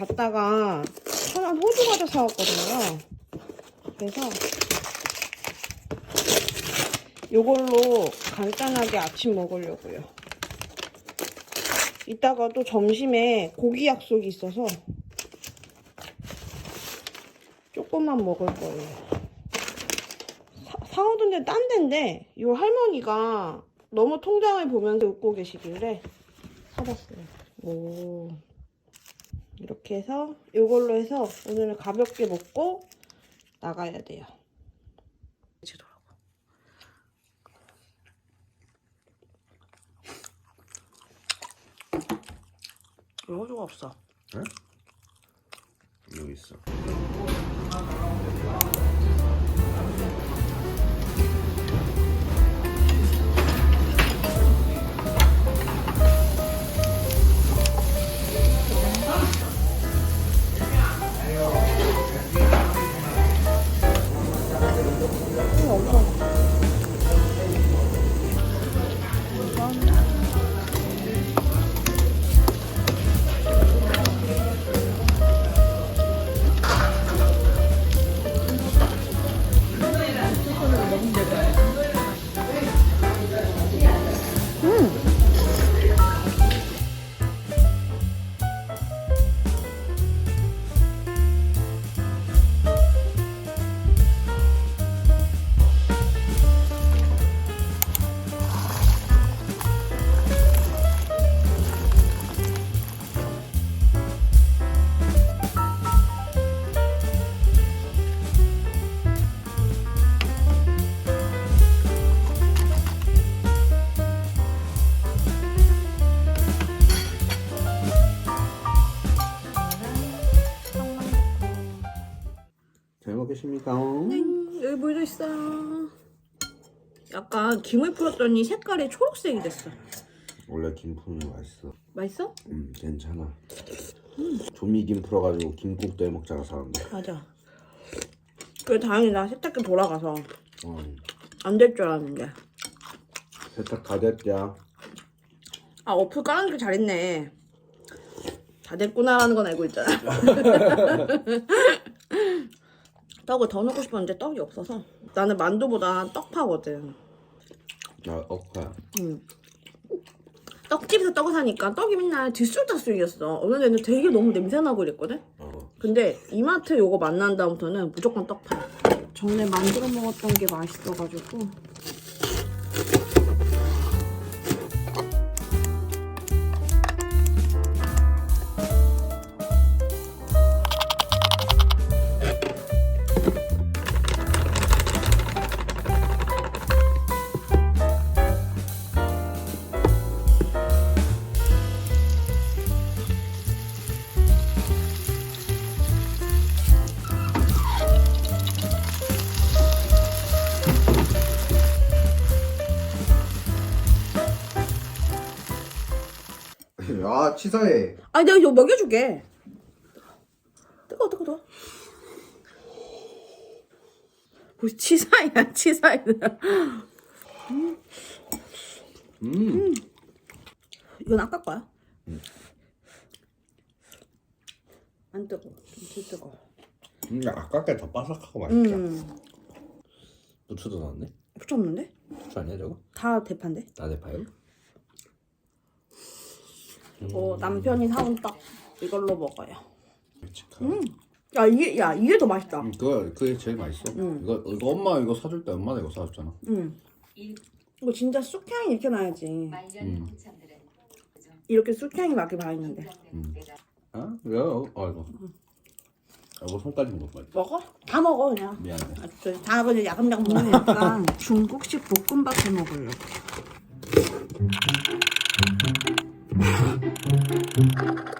갔다가 천안 호두 과자 사왔거든요. 그래서 요걸로 간단하게 아침 먹으려고요. 이따가 또 점심에 고기 약속이 있어서 조금만 먹을 거예요. 사, 사오던 데는 딴 데인데 이 할머니가 너무 통장을 보면서 웃고 계시길래 사봤어요. 오. 이렇게 해서 이걸로 해서 오늘은 가볍게 먹고 나가야 돼요. 지더라고. 호주가 없어. 응? 여기 있어. 약간 김을 풀었더니 색깔이 초록색이 됐어. 원래 김풍이 맛있어. 맛있어? 음, 괜찮아. 조미김 풀어가지고 김국도 해 먹자가 사는데. 맞아. 그래 다행히 나 세탁기 돌아가서 어, 안 될 줄 알았는데. 세탁 다 됐자. 아 어플 깔아놓기 잘했네. 다 됐구나라는 건 알고 있잖아. 떡을 더 넣고 싶었는데 떡이 없어서 나는 만두보다 떡파거든. 나. 응. 떡집에서 떡을 사니까 떡이 맨날 들쑥달쑥이었어. 어느 데는 되게 너무 냄새나고 이랬거든. 어. 근데 이마트 요거 만난 다음부터는 무조건 떡파. 전에 만들어 먹었던 게 맛있어가지고. 야 치사해. 아니 내가 이거 먹여줄게. 뜨거 뜨거 뜨거. 뭐 치사이야 치사이. 음. 이건 아까 거야. 안 뜨거. 좀 뜨거. 음, 아깝게 더 바삭하고 맛있다. 음. 부추도 넣었네. 붙였는데? 부추 아니야 저거? 다 대파인데? 나대파요? 어 남편이 사온 떡 이걸로 먹어요. 멸치카. 음. 야 이게 야 이게 더 맛있다. 음, 그거 그게 제일 맛있어. 음. 이거 이거 엄마 이거 사줄 때 엄마가 이거 사줬잖아. 음. 이거 진짜 쑥향이 이렇게 나야지. 음. 이렇게 쑥향이 나게 봐 있는데. 아 그래요? 아이고. 여보 손까지 못 봐. 먹어? 다 먹어 그냥. 미안해. 아, 저다 그냥 야금야금 먹는 약간 중국식 볶음밥 해 먹으려고. Thank you.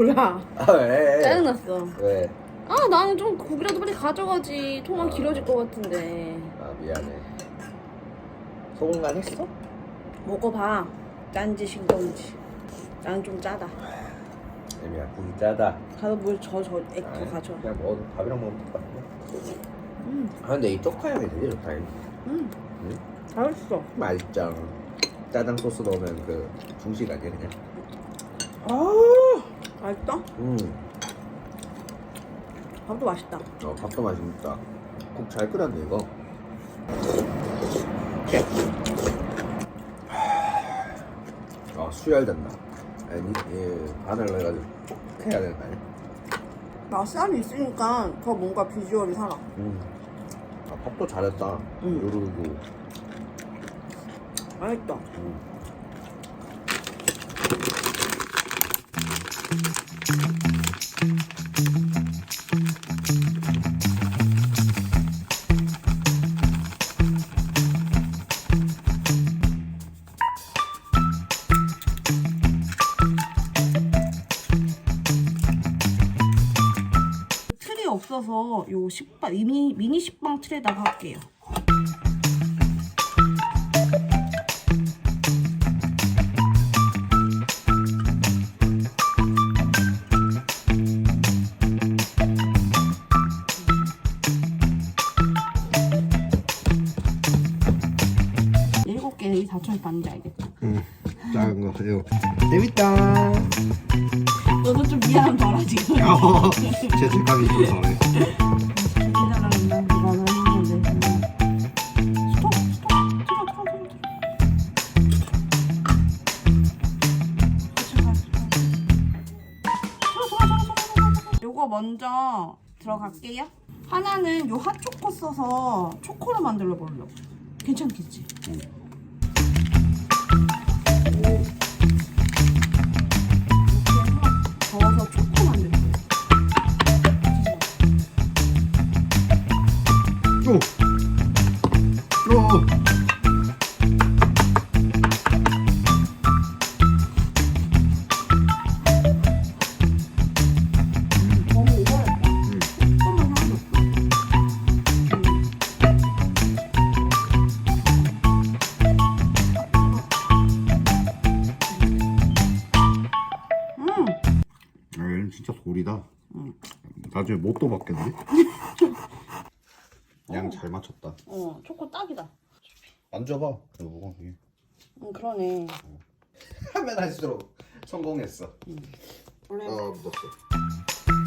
몰라. 아 왜? 짜증났어. 왜? 아 나는 좀 고기라도 빨리 가져가지. 통화 길어질 것 같은데. 아 미안해. 소금 간 했어? 먹어봐. 짠지 싱거운지. 나는 좀 짜다. 애미야 국이 짜다. 가서 뭐저저 액더 아이, 가져. 그냥 먹어도 밥이랑 먹으면 될것 같아. 음, 아 근데 이 쪽파향이 되게 좋다. 이. 음, 응? 맛있어. 맛있죠. 짜장 소스 넣으면 그 중식 아니야 그냥. 아. 맛있다? 음. 밥도 맛있다. 어 밥도 맛있다. 국 잘 끓였네 이거. 아 수혈된다. 아니 예 바늘로 해가지고 콕 해야 되는 거 아니야? 나 쌀이 있으니까 더 뭔가 비주얼이 살아. 음. 아 밥도 잘했다. 음. 요르고. 맛있다. 음. 없어서 요 식빵 미니 미니 식빵 틀에다가 할게요. 일곱 개 4천원 받는지 알겠다. 응. 작은 거 이거 먼저 들어갈게요. 하나는 요 핫초코 써서 초코로 만들어 보려고. 괜찮겠지? 이 얘는 진짜 돌이다. 나중에 못도 받겠네. 양 잘 맞췄다. 어, 초코 딱이다. 만져봐. 이게. 응, 그러네. 하면 할수록 성공했어. 원래 어, 묻었어.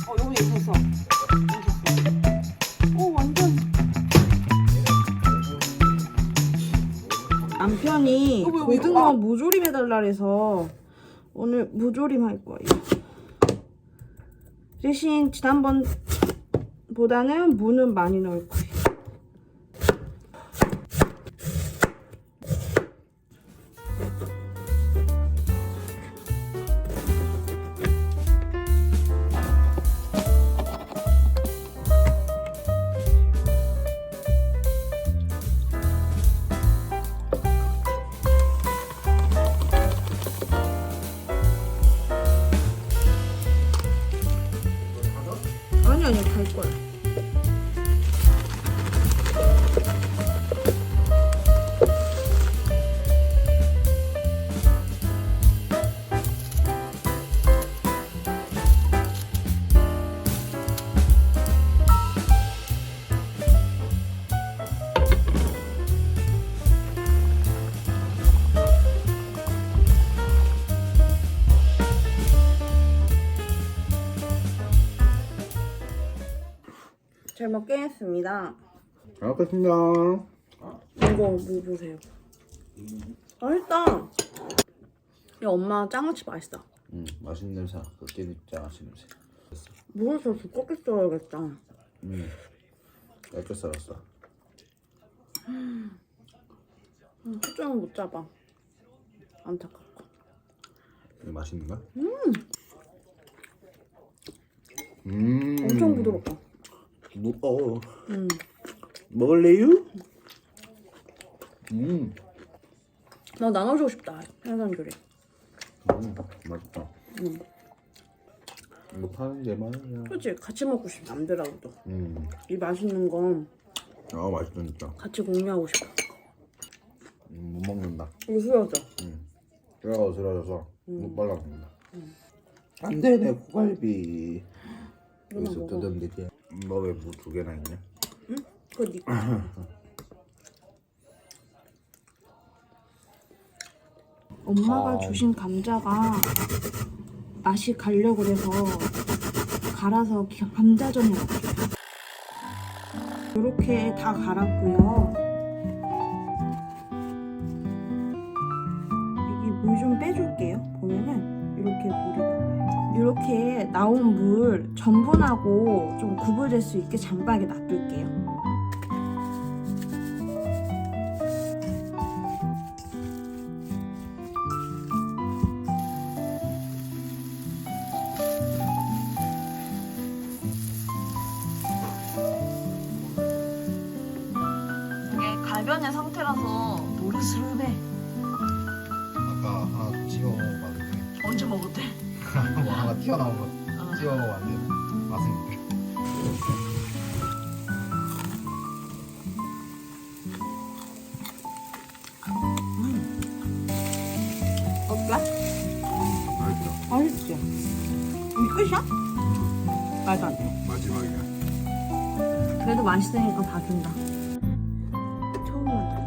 어, 여기 있었어. 있었어. 오, 완전. 남편이 고등어 무조림 해달라 그래서 오늘 무조림 할 거예요. 대신 지난번보다는 무는 많이 넣을 거예요. 잘 먹겠습니다. 잘 먹겠습니다. 이거 뭐 보세요. 맛있다. 야 엄마 짱아치 맛있다. 음 맛있는 냄새. 그 깨밌자 맛있는 냄새. 물을 더 두껍게 썰어야겠다. 음. 얇게 썰었어. 음, 초점을 못 잡아. 안타깝고. 이거 맛있는 거야? 음. 엄청 부드럽다. 무, 어. 음. 먹을래요? 음. 나 나눠주고 싶다. 해산조리. 음, 맛있다. 응. 이거 파는 게 많아. 그치 같이 먹고 싶어 남들하고도 음, 이 맛있는 거 아 맛있다 진짜. 같이 공유하고 싶어 음, 못 먹는다. 후려져 음, 들어져서 음. 못 발라 먹는다. 안 돼 내 고갈비. 이거만 여기서 먹어. 뜯으면 되지. 너 왜 무 두 개나 있냐? 그거 니 엄마가 아. 주신 감자가 맛이 가려고 그래서 갈아서 감자전에 넣을게요. 이렇게 다 갈았고요. 여기 물 좀 빼줄게요. 보면은 이렇게 물이 나와요. 이렇게 나온 물 전분하고 좀 구분될 수 있게 잠박에 놔둘게요. 이게 갈변의 상태라서 노릇스름해. 아까 하나 찍어 먹어봤는데 언제 먹었대? 뭐 하나 튀어나온 거 끝이야? 말도 안 돼. 마지막이야 그래도 맛있으니까 봐준다. 처음 만나.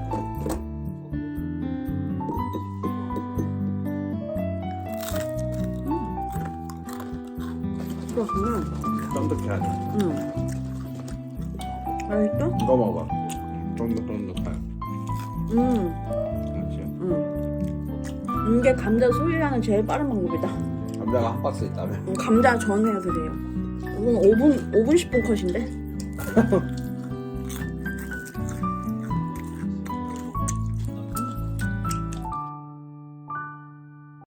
음. 그렇구나. 쫀득해. 응. 맛있어? 이거 먹어봐. 쫀득쫀득해. 응. 그렇지. 응. 이게 감자 소리라는 제일 빠른 방법이다. 감자가 한 박스 있다며. 감자 전 해야 돼요. 이건 5분, 5분 10분 컷인데?